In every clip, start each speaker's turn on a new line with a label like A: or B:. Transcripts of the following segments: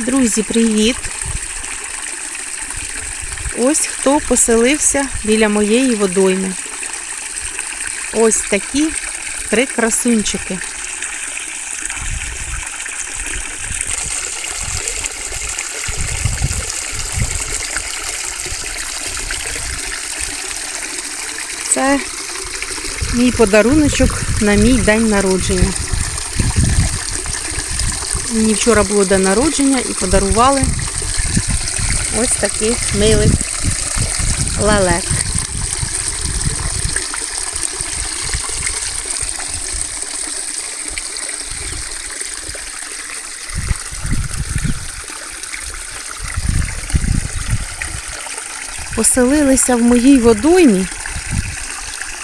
A: Друзі, привіт! Ось хто поселився біля моєї водойми. Ось такі три красунчики. Це мій подаруночок на мій день народження. Мені вчора було день народження і подарували ось таких милих лелек. Поселилися в моїй водоймі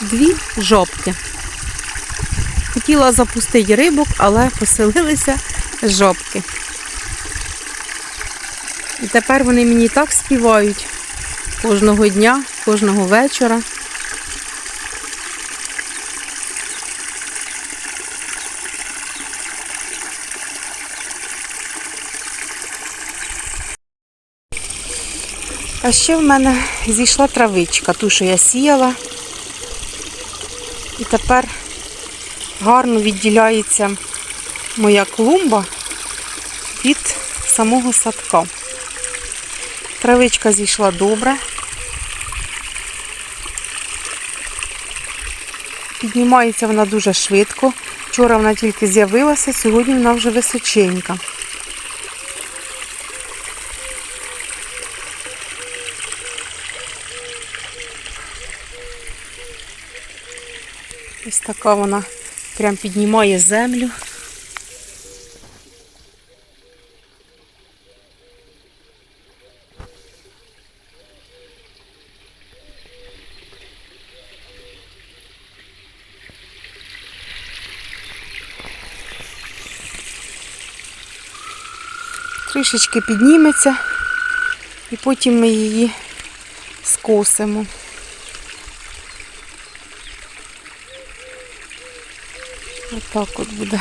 A: дві жопки. Хотіла запустити рибок, але поселилися жопки. І тепер вони мені так співають кожного дня, кожного вечора. А ще в мене зійшла травичка, ту, що я сіяла. І тепер гарно відділяється моя клумба від самого садка. Травичка зійшла добре. Піднімається вона дуже швидко. Вчора вона тільки з'явилася, сьогодні вона вже височенька. Ось така вона прям піднімає землю. Трішечки підніметься і потім ми її скосимо. Отак от буде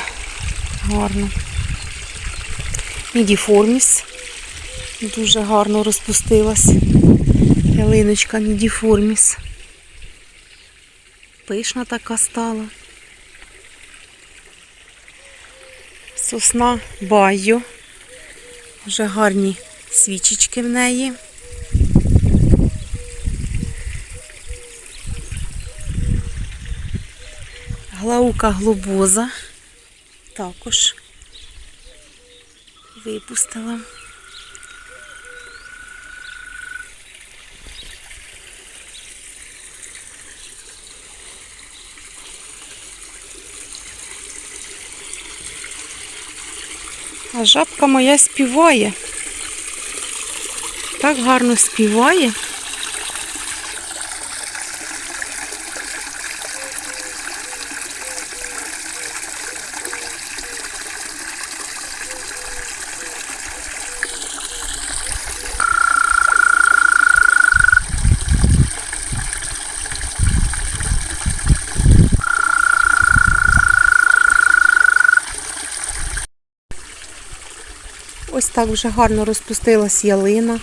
A: гарно. Нідіформіс. Дуже гарно розпустилась. Ялиночка Нідіформіс. Пишна така стала. Сосна Байо. Вже гарні свічечки в неї. Глаука глобоза також випустила. А жабка моя співає. Так гарно співає. Ось так вже гарно розпустилась ялина.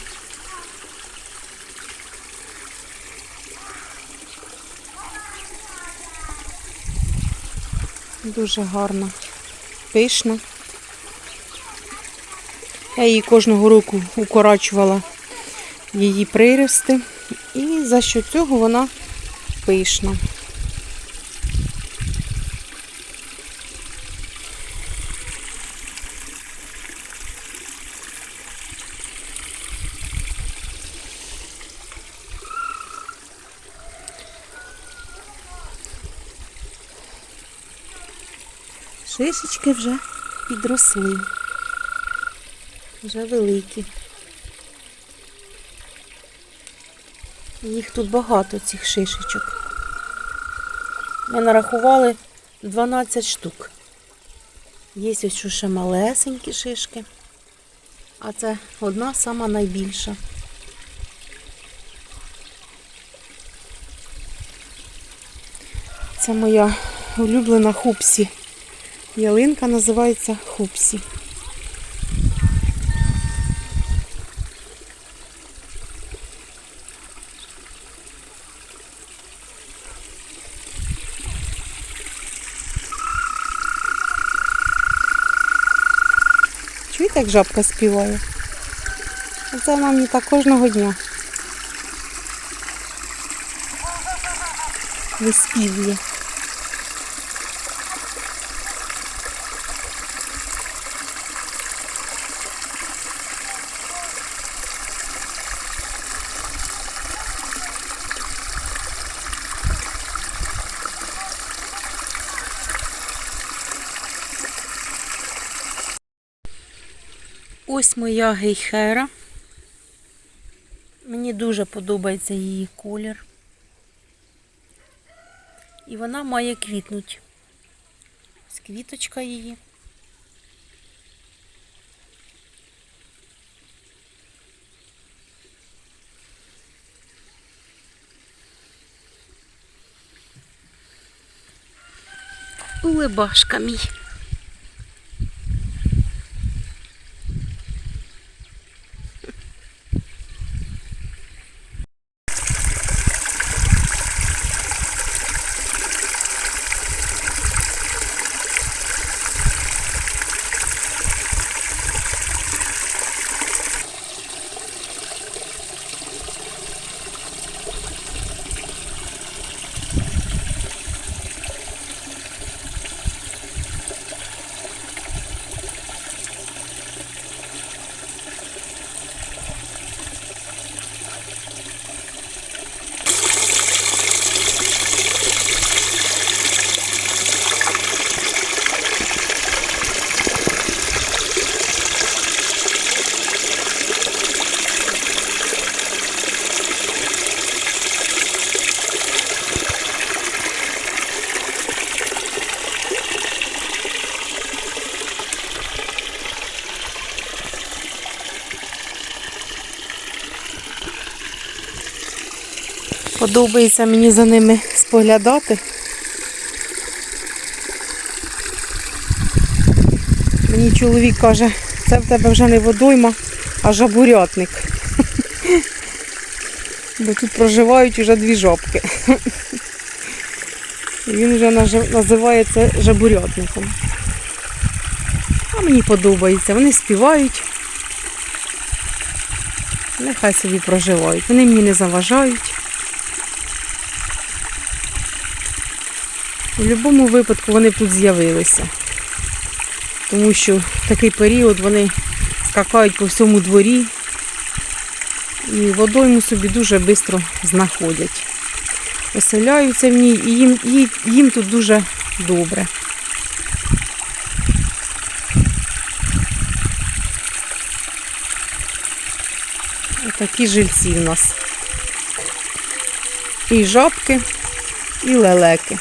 A: Дуже гарна, пишна. Я її кожного року укорачувала її прирости, і за що цього вона пишна. Шишечки вже підросли. Вже великі. Їх тут багато, цих шишечок. Ми нарахували 12 штук. Є ось ще малесенькі шишки, а це одна сама найбільша. Це моя улюблена хупсі. Ялинка називається Хупсі. Чуєте, як жабка співає? Це нам не так кожного дня. Виспів'є. Ось моя гейхера. Мені дуже подобається її колір. І вона має квітнуть. Ось квіточка її. Улибашка мій. Подобається мені за ними споглядати. Мені чоловік каже, це в тебе вже не водойма, а жабурятник. Бо тут проживають вже дві жабки. Він вже називає це жабурятником. А мені подобається. Вони співають. Нехай собі проживають. Вони мені не заважають. У будь-якому випадку вони тут з'явилися. Тому що в такий період вони скакають по всьому дворі і водойму собі дуже швидко знаходять. Оселяються в ній і їм, їм, їм тут дуже добре. Такі жильці в нас. І жабки, і лелеки.